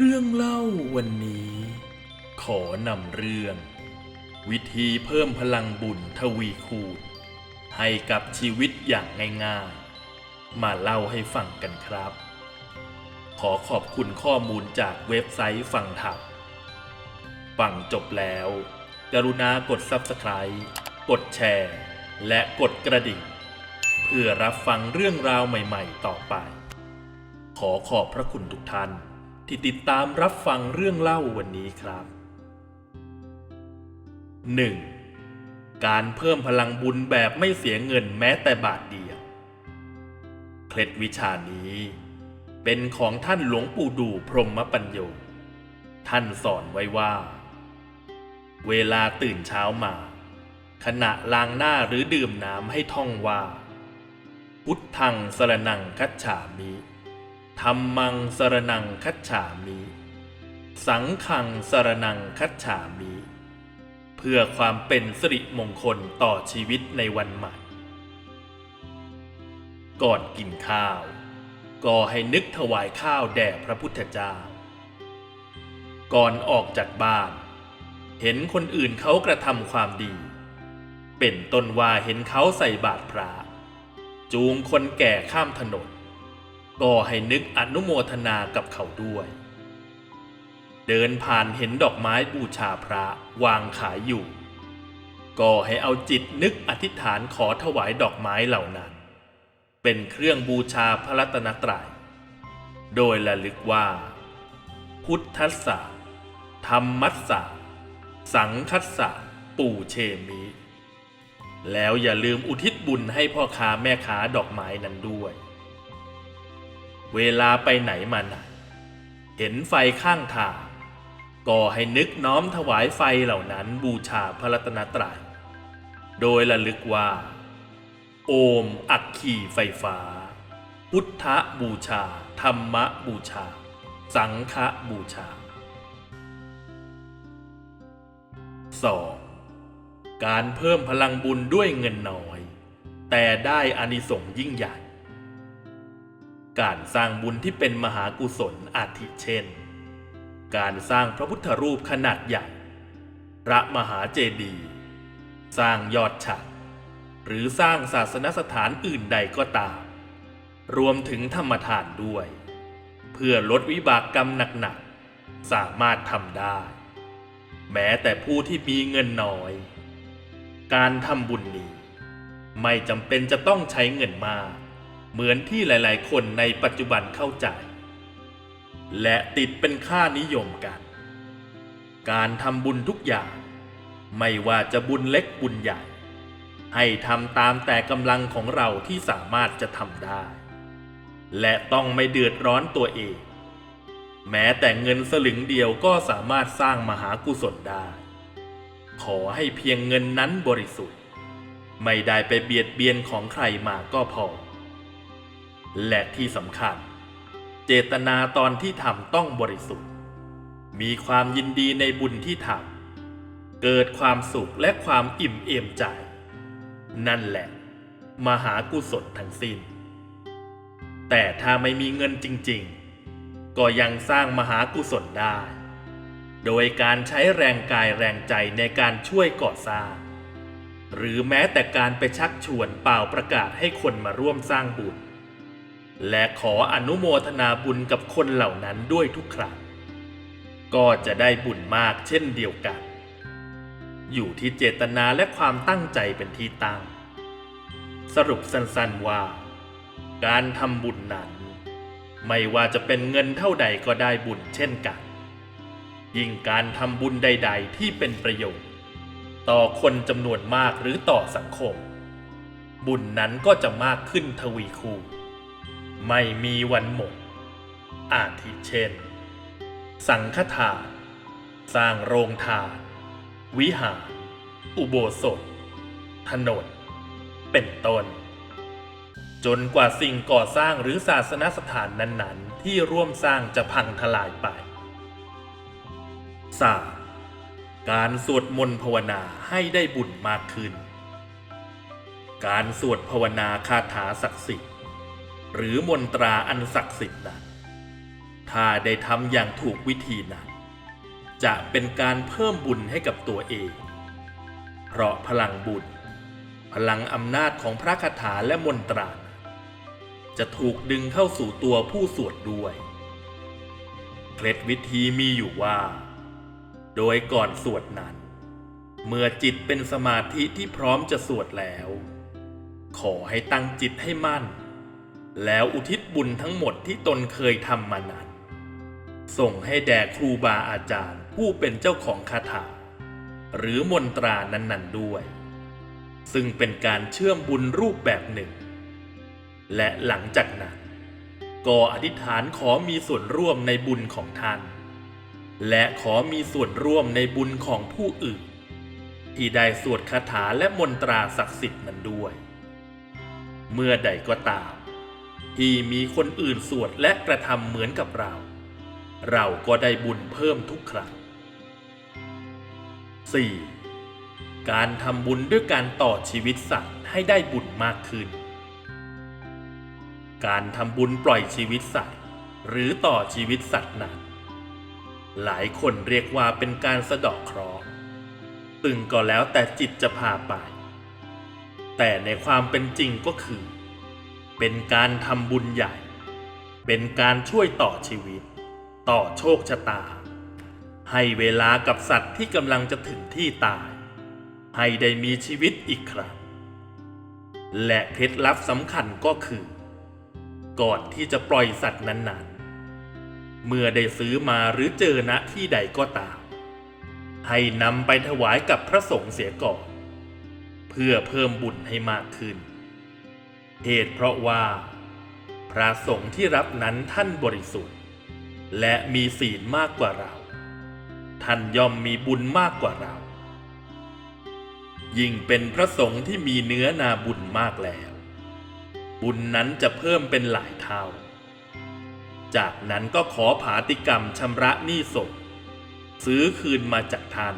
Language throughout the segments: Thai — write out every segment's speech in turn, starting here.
เรื่องเล่าวันนี้ ขอนำเรื่อง วิธีเพิ่มพลังบุญทวีคูณ ให้กับชีวิตอย่างง่ายๆ มาเล่าให้ฟังกันครับ ขอขอบคุณข้อมูลจากเว็บไซต์ฟังธรรมฟังจบแล้ว กรุณากด Subscribe กดแชร์ และกดกระดิ่ง เพื่อรับฟังเรื่องราวใหม่ๆ ต่อไป ขอขอบพระคุณทุกท่าน ที่ติดตามรับฟังเรื่องเล่าวันนี้ครับ 1. การเพิ่มพลังบุญแบบไม่เสียเงินแม้แต่บาทเดียว เคล็ดวิชานี้ เป็นของท่านหลวงปู่ดูพรหมปัญโย ท่านสอนไว้ว่า เวลาตื่นเช้ามา ขณะล้างหน้าหรือดื่มน้ำให้ท่องว่า พุทธังสรนังคัจฉามิ ธรรมังสรนังคัจฉามิ สังขังสรนังคัจฉามิ เพื่อความเป็นสิริมงคลต่อชีวิตในวันใหม่ ก่อนกินข้าว ก็ให้นึกถวายข้าวแด่พระพุทธเจ้า ก่อนออกจากบ้าน เห็นคนอื่นเขากระทำความดี เป็นต้นว่าเห็นเขาใส่บาตรพระ จูงคนแก่ข้ามถนน ก็ให้นึกอนุโมทนากับเขาด้วย เดินผ่านเห็นดอกไม้บูชาพระวางขายอยู่ ก็ให้เอาจิตนึกอธิษฐานขอถวายดอกไม้เหล่านั้น เป็นเครื่องบูชาพระรัตนตรัย โดยระลึกว่า พุทธัสสะธรรมัสสะสังคัสสะปู่เชมิ แล้วอย่าลืมอุทิศบุญให้พ่อค้าแม่ค้าดอกไม้นั้นด้วย เวลาไปไหนมาไหน เห็นไฟข้างทางก็ให้นึกน้อมถวายไฟเหล่านั้นบูชาพระรัตนตรัย โดยระลึกว่า โอมอักขีไฟฟ้า พุทธบูชา ธรรมบูชา สังฆบูชา 2. การเพิ่มพลังบุญด้วยเงินน้อย แต่ได้อานิสงส์ยิ่งใหญ่ การสร้างบุญที่เป็นมหากุศลอาทิเช่น การสร้างพระพุทธรูปขนาดใหญ่ พระมหาเจดีย์ สร้างยอดฉัดหรือสร้างศาสนสถานอื่นใดก็ตาม รวมถึงธรรมทานด้วย เพื่อลดวิบากกรรมหนักๆ สามารถทำได้ แม้แต่ผู้ที่มีเงินน้อย การทำบุญนี้ ไม่จำเป็นจะต้องใช้เงินมาก เหมือนที่หลายๆ คนในปัจจุบันเข้าใจ และติดเป็นค่านิยมกัน การทำบุญทุกอย่าง ไม่ว่าจะบุญเล็กบุญใหญ่ ให้ทำตามแต่กำลังของเราที่สามารถจะทำได้ และต้องไม่เดือดร้อนตัวเอง แม้แต่เงินสลึงเดียวก็สามารถสร้างมหากุศลได้ ขอให้เพียงเงินนั้นบริสุทธิ์ ไม่ได้ไปเบียดเบียนของใครมาก็พอ และที่สำคัญ เจตนาตอนที่ทำต้องบริสุทธิ์ มีความยินดีในบุญที่ทำเกิดความสุขและความอิ่มเอมใจ นั่นแหละ มหากุศลทั้งสิ้น แต่ถ้าไม่มีเงินจริง ๆ ก็ยังสร้างมหากุศลได้ โดยการใช้แรงกายแรงใจในการช่วยก่อสร้างหรือแม้แต่การไปชักชวนเป่าประกาศให้คนมาร่วมสร้างบุญ และขออนุโมทนาบุญกับคนเหล่านั้นด้วยทุกครั้ง ก็จะได้บุญมากเช่นเดียวกัน อยู่ที่เจตนาและความตั้งใจเป็นที่ตั้ง สรุปสั้นๆว่า การทำบุญนั้น ไม่ว่าจะเป็นเงินเท่าใดก็ได้บุญเช่นกัน ยิ่งการทำบุญใด ๆ ที่เป็นประโยชน์ ต่อคนจำนวนมากหรือต่อสังคม บุญนั้นก็จะมากขึ้นทวีคูณ ไม่มีวันหมด อาทิเช่น สังฆทาน สร้างโรงทาน วิหาร อุโบสถ ถนน เป็นต้น จนกว่าสิ่งก่อสร้างหรือศาสนสถานนั้นๆ ที่ร่วมสร้างจะพังทลายไป 3. การสวดมนต์ภาวนาให้ได้บุญมากขึ้น การสวดภาวนาคาถาศักดิ์สิทธิ์ หรือมนตราอันศักดิ์สิทธิ์นั้น ถ้าได้ทำอย่างถูกวิธีนั้น จะเป็นการเพิ่มบุญให้กับตัวเอง เพราะพลังบุญ พลังอำนาจของพระคาถาและมนตรา จะถูกดึงเข้าสู่ตัวผู้สวดด้วย เคล็ดวิธีมีอยู่ว่า โดยก่อนสวดนั้น เมื่อจิตเป็นสมาธิที่พร้อมจะสวดแล้ว ขอให้ตั้งจิตให้มั่น แล้วอุทิศบุญทั้งหมดที่ตนเคยทำมานั้น ส่งให้แด่ครูบาอาจารย์ผู้เป็นเจ้าของคาถา หรือมนตรานั้นๆด้วย ซึ่งเป็นการเชื่อมบุญรูปแบบหนึ่ง และหลังจากนั้นก็อธิษฐานขอมีส่วนร่วมในบุญของท่าน และขอมีส่วนร่วมในบุญของผู้อื่น ที่ได้สวดคาถาและมนตราศักดิ์สิทธิ์นั้นด้วย เมื่อใดก็ตาม ที่มีคนอื่นสวดและกระทำเหมือนกับเรา เราก็ได้บุญเพิ่มทุกครั้ง 4. การทำบุญด้วยการต่อชีวิตสัตว์ให้ได้บุญมากขึ้น การทำบุญปล่อยชีวิตสัตว์ หรือต่อชีวิตสัตว์นั้นหลายคนเรียกว่าเป็นการสะดอกเคราะห์ตึงก็แล้วแต่จิตจะพาไป แต่ในความเป็นจริงก็คือ เป็นการทำบุญใหญ่ เป็นการช่วยต่อชีวิต ต่อโชคชะตา ให้เวลากับสัตว์ที่กำลังจะถึงที่ตาย ให้ได้มีชีวิตอีกครั้ง และเคล็ดลับสำคัญก็คือ ก่อนที่จะปล่อยสัตว์นั้นๆ เมื่อได้ซื้อมาหรือเจอณที่ใดก็ตาม ให้นำไปถวายกับพระสงฆ์เสียก่อน เพื่อเพิ่มบุญให้มากขึ้น เหตุเพราะว่า พระสงฆ์ที่รับนั้นท่านบริสุทธิ์ และมีศีลมากกว่าเรา ท่านย่อมมีบุญมากกว่าเรา ยิ่งเป็นพระสงฆ์ที่มีเนื้อนาบุญมากแล้ว บุญนั้นจะเพิ่มเป็นหลายเท่า จากนั้นก็ขอผาติกรรมชำระหนี้สงซื้อคืนมาจากท่าน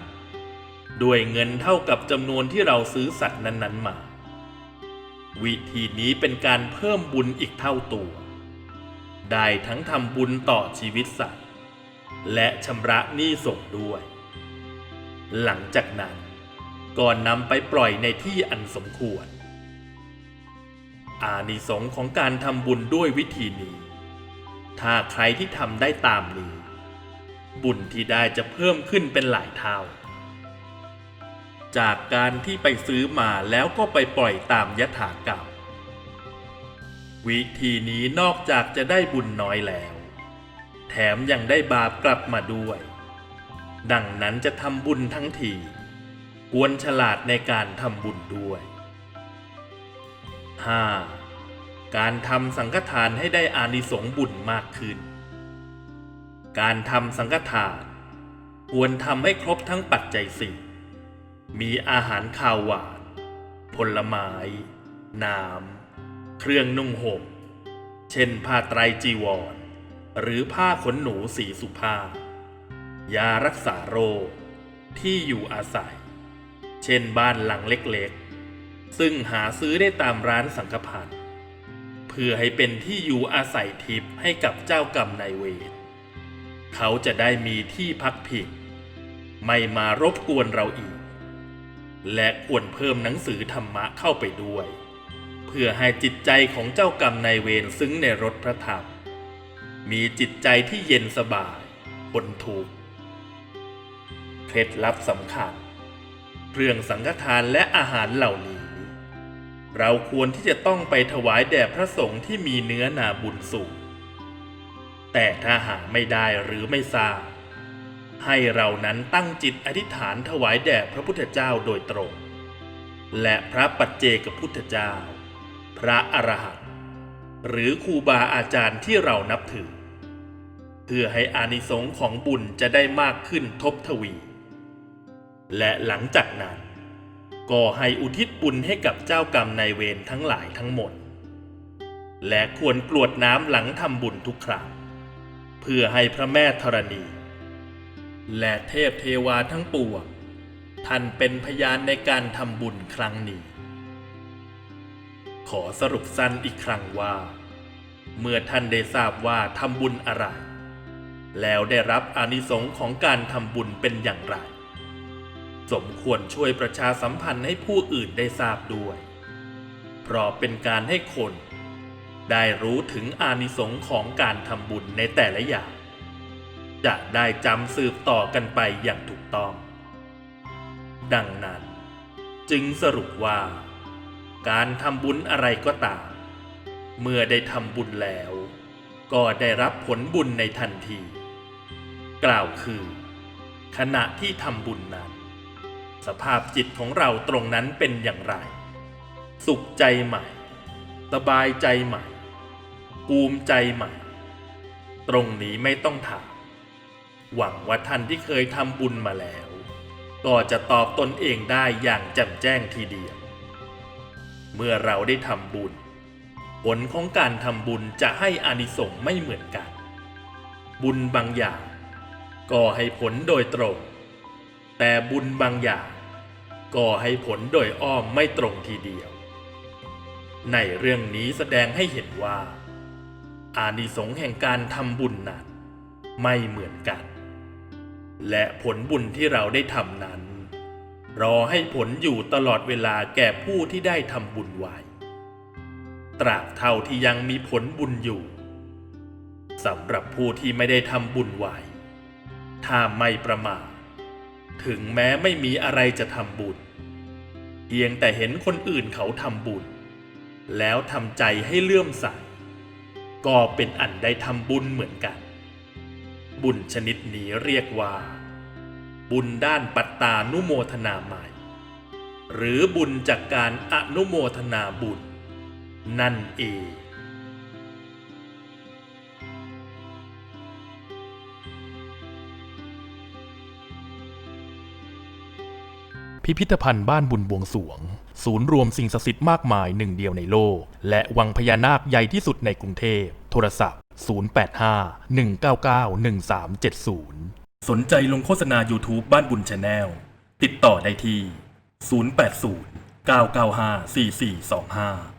ด้วยเงินเท่ากับจำนวนที่เราซื้อสัตว์นั้นๆมา วิธีนี้เป็นการเพิ่มบุญอีกเท่าตัว ได้ทั้งทำบุญต่อชีวิตสัตว์ และชำระหนี้ส่งด้วย หลังจากนั้นก่อนนำไปปล่อยในที่อันสมควร อานิสงส์ของการทำบุญด้วยวิธีนี้ ถ้าใครที่ทำได้ตามนี้ บุญที่ได้จะเพิ่มขึ้นเป็นหลายเท่า จากการที่ไปซื้อมาแล้วก็ไปปล่อยตามยถากรรม วิธีนี้นอกจากจะได้บุญน้อยแล้ว แถมยังได้บาปกลับมาด้วย ดังนั้นจะทำบุญทั้งทีควรฉลาดในการทำบุญด้วย 5. การทำสังฆทานให้ได้อานิสงส์บุญมากขึ้น การทำสังฆทาน ควรทำให้ครบทั้งปัจจัยสี่ มีอาหารข้าวหวาน ผลไม้ น้ำ เครื่องนุ่งห่ม เช่นผ้าไตรจีวร หรือผ้าขนหนูสีสุภาพ ยารักษาโรค ที่อยู่อาศัย เช่นบ้านหลังเล็กๆ ซึ่งหาซื้อได้ตามร้านสังฆพันธ์เพื่อให้เป็นที่อยู่อาศัยทิพย์ให้กับเจ้ากรรมนายเวรเขาจะได้มีที่พักพิงไม่มารบกวนเราอีก และควรเพิ่มหนังสือธรรมะเข้าไปด้วย เพื่อให้จิตใจของเจ้ากรรมนายเวรซึ้งในรสพระธรรม มีจิตใจที่เย็นสบายพ้นทุกข์เคล็ดลับสำคัญ เรื่องสังฆทานและอาหารเหล่านี้ เราควรที่จะต้องไปถวายแด่พระสงฆ์ที่มีเนื้อนาบุญสูงแต่ถ้าหาไม่ได้หรือไม่ทราบ ให้เรานั้นตั้งจิตอธิษฐานถวายแด่พระพุทธเจ้าโดยตรง และพระปัจเจกพุทธเจ้า พระอรหันต์หรือครูบาอาจารย์ที่เรานับถือ เพื่อให้อานิสงส์ของบุญจะได้มากขึ้นทบทวี และหลังจากนั้น ก็ให้อุทิศบุญให้กับเจ้ากรรมนายเวรทั้งหลายทั้งหมด และควรกรวดน้ำหลังทำบุญทุกครั้งเพื่อให้พระแม่ธรณี และเทพเทวาทั้งปวงท่านเป็นพยานในการทำบุญครั้งนี้ ขอสรุปสั้นอีกครั้งว่า เมื่อท่านได้ทราบว่าทำบุญอะไร แล้วได้รับอานิสงส์ของการทำบุญเป็นอย่างไร สมควรช่วยประชาสัมพันธ์ให้ผู้อื่นได้ทราบด้วย เพราะเป็นการให้คน ได้รู้ถึงอานิสงส์ของการทำบุญในแต่ละอย่าง จะได้จำสืบต่อกันไปอย่างถูกต้อง ดังนั้น จึงสรุปว่า การทำบุญอะไรก็ตาม เมื่อได้ทำบุญแล้ว ก็ได้รับผลบุญในทันที กล่าวคือ ขณะที่ทำบุญนั้น สภาพจิตของเราตรงนั้นเป็นอย่างไร สุขใจใหม่ สบายใจใหม่ภูมิใจใหม่ ตรงนี้ไม่ต้องถาม หวังว่าท่านที่เคยทำบุญมาแล้ว ก็จะตอบตนเองได้อย่างแจ่มแจ้งทีเดียว เมื่อเราได้ทำบุญ ผลของการทำบุญจะให้อานิสงส์ไม่เหมือนกัน บุญบางอย่างก็ให้ผลโดยตรง แต่บุญบางอย่างก็ให้ผลโดยอ้อมไม่ตรงทีเดียว ในเรื่องนี้แสดงให้เห็นว่า อานิสงส์แห่งการทำบุญนั้นไม่เหมือนกัน และผลบุญที่เราได้ทำนั้น รอให้ผลอยู่ตลอดเวลาแก่ผู้ที่ได้ทำบุญไว้ตราบเท่าที่ยังมีผลบุญอยู่สำหรับผู้ที่ไม่ได้ทำบุญไว้ถ้าไม่ประมาทถึงแม้ไม่มีอะไรจะทำบุญเพียงแต่เห็นคนอื่นเขาทำบุญ แล้วทำใจให้เลื่อมใสก็เป็นอันได้ทำบุญเหมือนกัน บุญชนิดนี้เรียกว่า บุญด้านปัตตานุโมทนาใหม่ หรือบุญจากการอนุโมทนาบุญ นั่นเองพิพิธภัณฑ์บ้านบุญบวงสวง ศูนย์รวมสิ่งศักดิ์สิทธิ์มากมายหนึ่งเดียวในโลก และวังพญานาคใหญ่ที่สุดในกรุงเทพ โทรศัพท์ 085 199 1370 สนใจลงโฆษณา YouTube บ้านบุญชาแนลติดต่อได้ที่ 080 995 4425